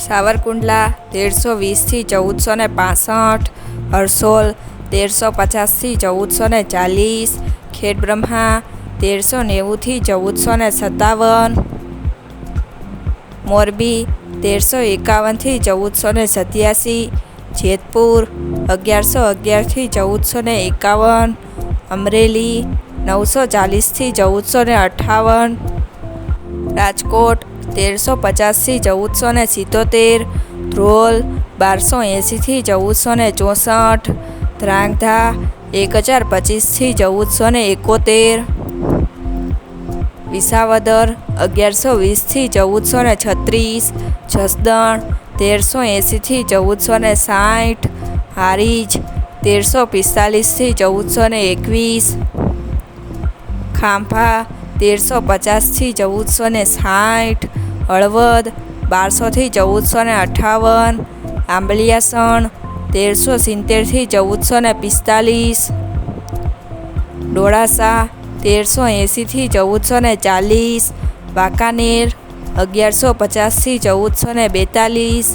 સાવરકુંડલા તેરસો વીસથી ચૌદસો ને પાસઠ, હરસોલ તેરસો પચાસથી ચૌદસો ને ચાલીસ, ખેડબ્રહ્મા તેરસો નેવુંથી ચૌદસો ને સત્તાવન, મોરબી તેરસો એકાવનથી ચૌદસો ને સત્યાસી, જેતપુર અગિયારસો અગિયારથી ચૌદસો ને એકાવન, અમરેલી નવસો ચાલીસથી ચૌદસો ને અઠ્ઠાવન રાજકોટ તેરસો પચાસથી ચૌદસો ને સિત્તોતેર, ધ્રોલ બારસો એંસીથી ચૌદસો ને ચોસઠ, ધ્રાંગધા એક હજાર પચીસથી ચૌદસો ને એકોતેર, વિસાવદર અગિયારસો વીસથી ચૌદસો ને છત્રીસ, જસદણ તેરસો એંસીથી ચૌદસો ને સાઠ, હારીજ તેરસો પિસ્તાલીસથી ચૌદસો ને એકવીસ, ખાંભા તેરસો પચાસથી ચૌદસો ને સાઠ, હળવદ બારસોથી ચૌદસો ને અઠ્ઠાવન આંબલિયાસણ તેરસો સિત્તેરથી ચૌદસો ને પિસ્તાલીસ, ડોળાસા તેરસો એંસીથી ચૌદસો ને ચાલીસ, વાંકાનેર અગિયારસો પચાસથી ચૌદસો ને બેતાલીસ,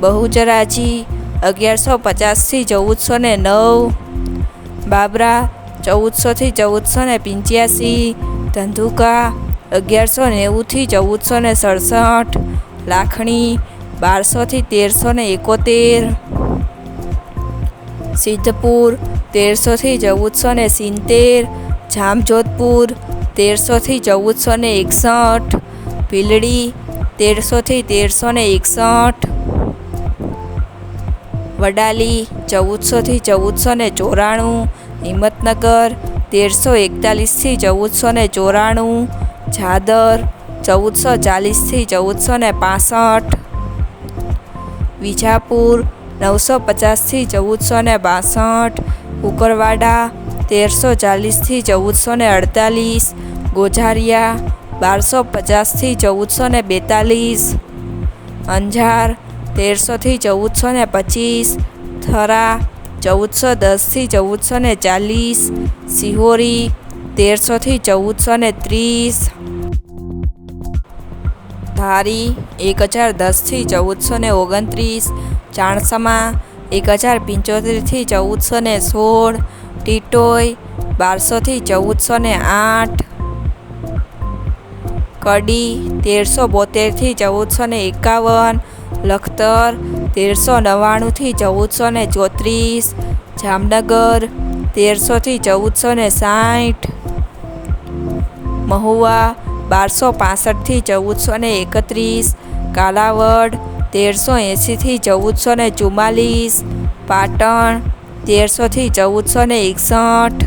બહુચરાજી અગિયારસો પચાસથી ચૌદસો ને નવ, બાબરા ચૌદસોથી ચૌદસો ને પંચ્યાસી ધંધુકા, અગિયારસો નેવુંથી ચૌદસો ને સડસઠ, લાખણી, બારસોથી તેરસો ને એકોતેર. સિદ્ધપુર, તેરસોથી ચૌદસો ને સિત્તેર. જામજોધપુર, તેરસોથી ચૌદસો ને એકસઠ. ભીલડી, તેરસોથી તેરસો ને એકસઠ. વડાલી, ચૌદસોથી ચૌદસો ને ચોરાણું. હિંમતનગર તેરસો એકતાલીસથી ચૌદસો ને ચોરાણું, જાદર ચૌદસો ચાલીસથી ચૌદસો ને પાસઠ, વિજાપુર નવસો પચાસથી ચૌદસો ને બાસઠ કુકરવાડા તેરસો ચાલીસથી ચૌદસો ને અડતાલીસ, ગોઝારિયા બારસો પચાસથી ચૌદસો ને બેતાલીસ, અંજાર તેરસોથી ચૌદસો ને પચીસ, થરા ચૌદસો દસથી ચૌદસો ને ચાલીસ, સિહોરી તેરસોથી ચૌદસો ને ત્રીસ, ધારી એક હજાર દસથી ચૌદસો ને ઓગણત્રીસ, ચાણસમા એક હજાર પંચોતેરથી ચૌદસો ને સોળ, ટીટોય બારસોથી ચૌદસો ને આઠ, કડી તેરસો બોતેરથી ચૌદસો ને એકાવન લખતર, તેરસો નવ્વાણુંથી ચૌદસો ને ચોત્રીસ, જામનગર તેરસોથી ચૌદસો ને સાઠ, મહુવા, બારસો પાસઠથી ચૌદસો ને એકત્રીસ, કાલાવડ, તેરસો એંસીથી ચૌદસો ને ચુમ્માલીસ, પાટણ તેરસોથી ચૌદસો ને એકસઠ,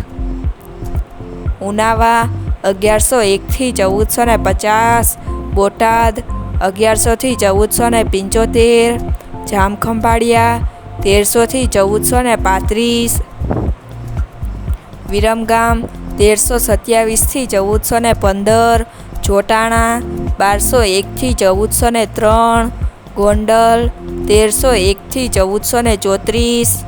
ઉનાવા, અગિયારસો એકથી ચૌદસો ને પચાસ, બોટાદ અગિયારસોથી ચૌદસો ને પંચોતેર, જામખંભાળિયા, તેરસોથી ચૌદસો ને પાંત્રીસ. વિરમગામ, તેરસો સત્યાવીસથી ચૌદસો ને પંદર. જોટાણા બારસો એકથી ચૌદસો ને ત્રણ. ગોંડલ, તેરસો એકથી ચૌદસો ને ચોત્રીસ.